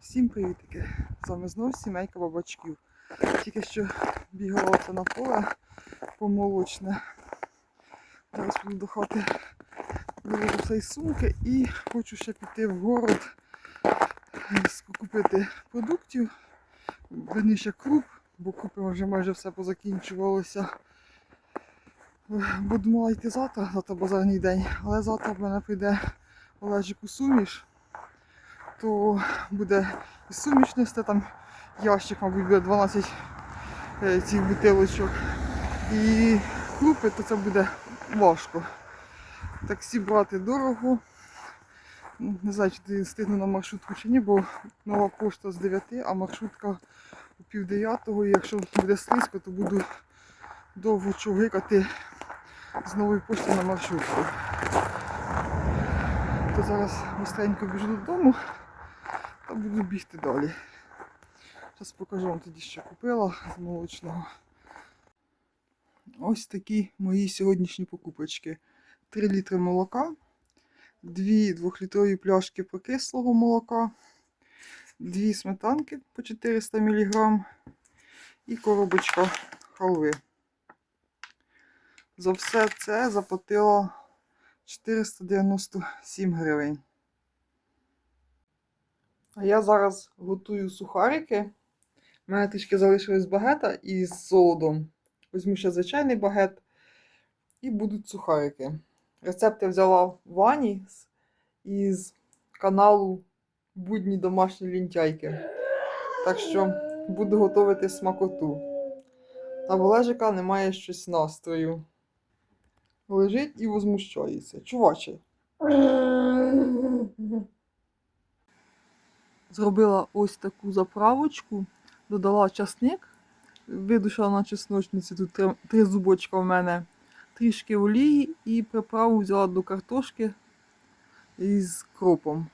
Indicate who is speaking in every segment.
Speaker 1: Всім привітки! З вами знову сімейка бабачків. Тільки що бігала оце на поле помолочне. Зараз піду до хати все із сумки і хочу ще піти в город е, купити продуктів, верніше круп, бо крупи вже майже все позакінчувалося. Е, Буду мала йти завтра, завтра базарний день, але завтра в мене прийде Олежик у суміш то буде і суміш нести, там ящик, мабуть, буде 12 е, цих бутилочок. І крупи, то це буде важко. Таксі брати дорого. Ну, Не знаю, чи встигну на маршрутку чи ні, бо нова пошта з 9, а маршрутка у пів дев'ятого. І якщо буде слизько, то буду довго човгикати з нової пошти на маршрутку. То зараз быстренько біжу додому та буду бігти далі. Зараз покажу вам тоді, що купила з молочного. Ось такі мої сьогоднішні покупочки. 3 літри молока, 2 2-літрові пляшки прокислого молока, 2 сметанки по 400 мг і коробочка халви. За все це заплатила 497 гривень. А я зараз готую сухарики. У мене трішки залишилось багета із солодом. Візьму ще звичайний багет і будуть сухарики. Рецепт я взяла в вані із каналу Будні домашні лінтяйки. Так що буду готувати смакоту. А в Олежика немає щось настрою. Лежить і возмущається. Чуваче. Зробила ось таку заправочку, додала часник, видушила на чесночниці, тут три, три зубочка в мене, трішки олії і приправу взяла до картошки із кропом.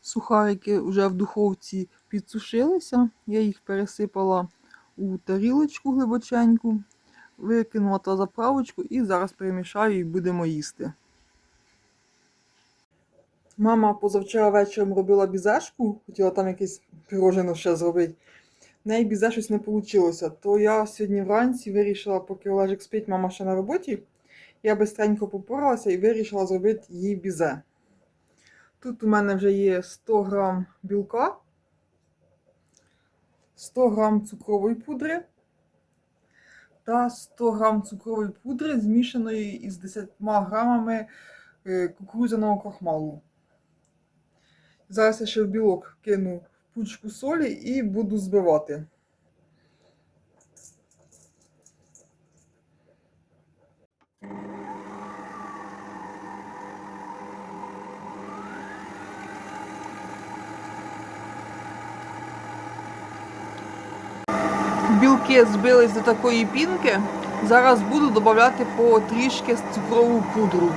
Speaker 1: Сухарики вже в духовці підсушилися, я їх пересипала у тарілочку глибоченьку, викинула та заправочку і зараз перемішаю і будемо їсти. Мама позавчора вечором робила бізешку, хотіла там якесь пірожено ще зробити. В неї бізе щось не вийшло. То я сьогодні вранці вирішила, поки Олежик спить, мама ще на роботі. Я бистренько попоралася і вирішила зробити їй бізе. Тут у мене вже є 100 грам білка, 100 грам цукрової пудри та 100 грам цукрової пудри, змішаної із 10 грамами е, кукурудзяного крахмалу. Зараз я ще в білок кину пучку солі і буду збивати. Білки збились до такої пінки. Зараз буду додавати по трішки цукрову пудру.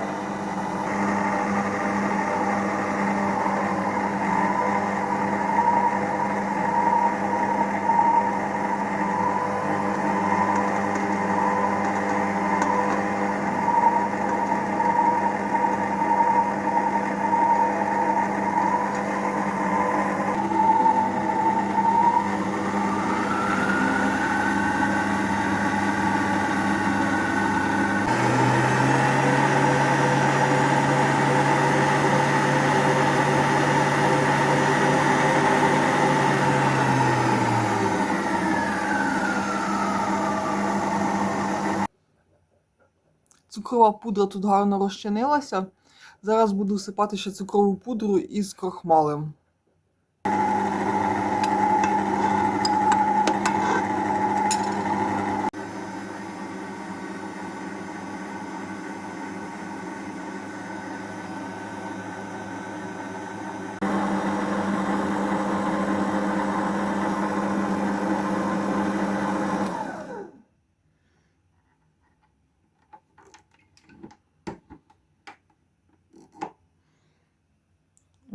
Speaker 1: Цукрова пудра тут гарно розчинилася. Зараз буду всипати ще цукрову пудру із крохмалем.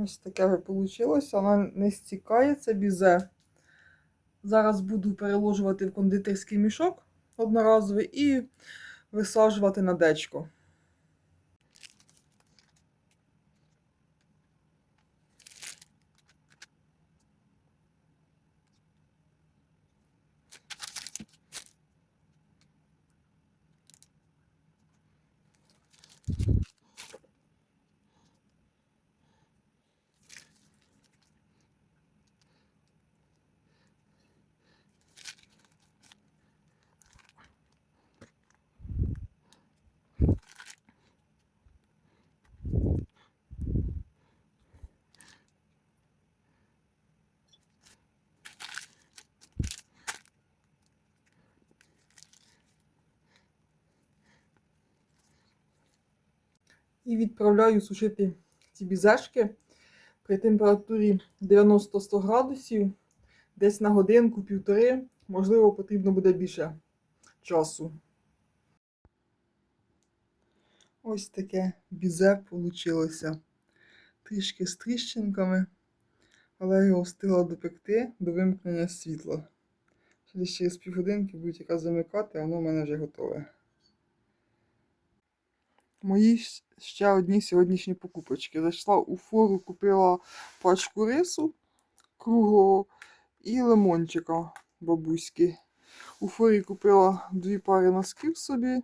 Speaker 1: Ось таке вийшло. Вона не стікає, це бізе. Зараз буду переложувати в кондитерський мішок одноразовий і висаджувати на дечко. І відправляю сушити ці бізешки при температурі 90-100 градусів, десь на годинку-півтори, можливо, потрібно буде більше часу. Ось таке бізе вийшло. Трішки з тріщинками, але його встигла допекти до вимкнення світла. Через півгодинки будуть якраз замикати, а воно в мене вже готове. Мої ще одні сьогоднішні покупочки. Зайшла у фору, купила пачку рису круглого і лимончика бабуськи. У форі купила дві пари носків собі,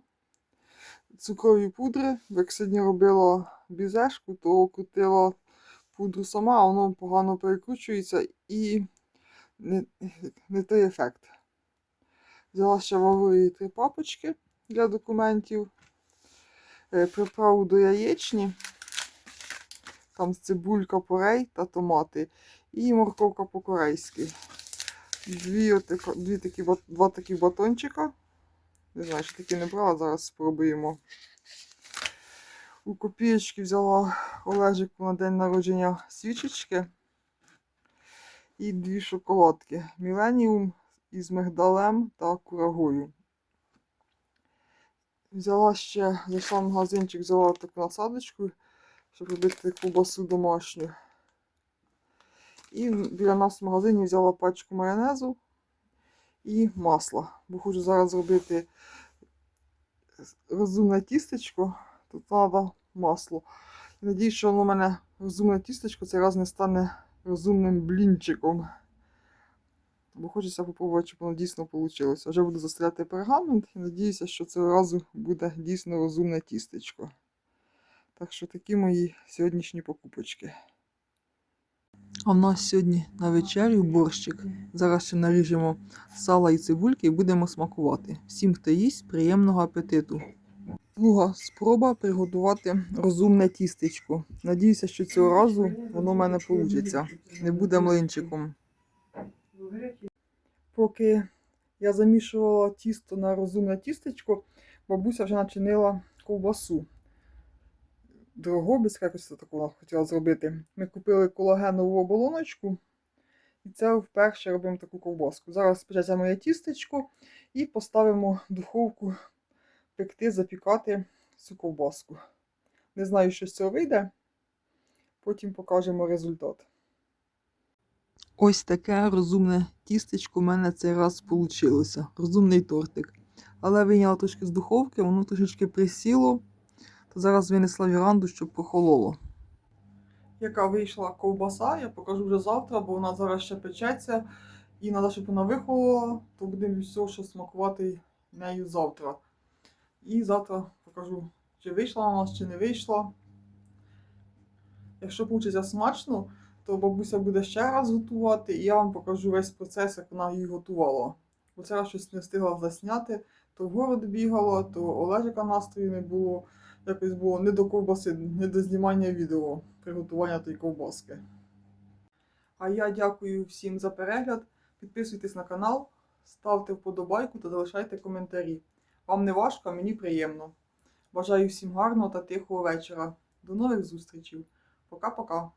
Speaker 1: цукрові пудри. Як сьогодні робила бізешку, то крутила пудру сама, воно погано перекручується і не, не той ефект. Взяла ще в три папочки для документів. Е, Приправу до яєчні. Там цибулька порей та томати. І морковка по-корейськи. Дві, дві такі, два такі батончика. Не знаю, чи такі не брала, зараз спробуємо. У копієчки взяла Олежику на день народження свічечки. І дві шоколадки. Міленіум із мигдалем та курагою. Взяла ще, зайшла в магазинчик, взяла таку насадочку, щоб робити ковбасу домашню. І біля нас в магазині взяла пачку майонезу і масла. Бо хочу зараз зробити розумне тістечко. Тут треба масло. Надіюсь, що воно в мене розумне тістечко цей раз не стане розумним блінчиком. Бо хочеться попробувати, щоб воно дійсно вийшло. Вже буду застряти пергамент і надіюся, що цього разу буде дійсно розумне тістечко. Так що такі мої сьогоднішні покупочки. А в нас сьогодні на вечерю борщик. Зараз ще наріжемо сала і цибульки і будемо смакувати. Всім, хто їсть, приємного апетиту. Друга спроба приготувати розумне тістечко. Надіюся, що цього разу воно в мене вийде. Не буде млинчиком. Поки я замішувала тісто на розумне тістечко, бабуся вже начинила ковбасу. Дорогобицька якось такого хотіла зробити. Ми купили колагенову оболоночку. І це вперше робимо таку ковбаску. Зараз спечеться моє тістечко і поставимо в духовку пекти, запікати цю ковбаску. Не знаю, що з цього вийде. Потім покажемо результат. Ось таке розумне тістечко в мене цей раз вийшло. Розумний тортик. Але вийняла трошки з духовки, воно трошечки присіло, то зараз винесла віранду, щоб прохололо. Яка вийшла ковбаса, я покажу вже завтра, бо вона зараз ще печеться. І треба, щоб вона вихолола, то будемо все, що смакувати нею завтра. І завтра покажу, чи вийшла вона чи не вийшла. Якщо вийде смачно, то бабуся буде ще раз готувати, і я вам покажу весь процес, як вона її готувала. Бо це щось не встигла засняти, то в город бігала, то Олежика настрою не було. Якось було не до ковбаси, не до знімання відео приготування тої ковбаски. А я дякую всім за перегляд. Підписуйтесь на канал, ставте вподобайку та залишайте коментарі. Вам не важко, а мені приємно. Бажаю всім гарного та тихого вечора. До нових зустрічей. Пока-пока.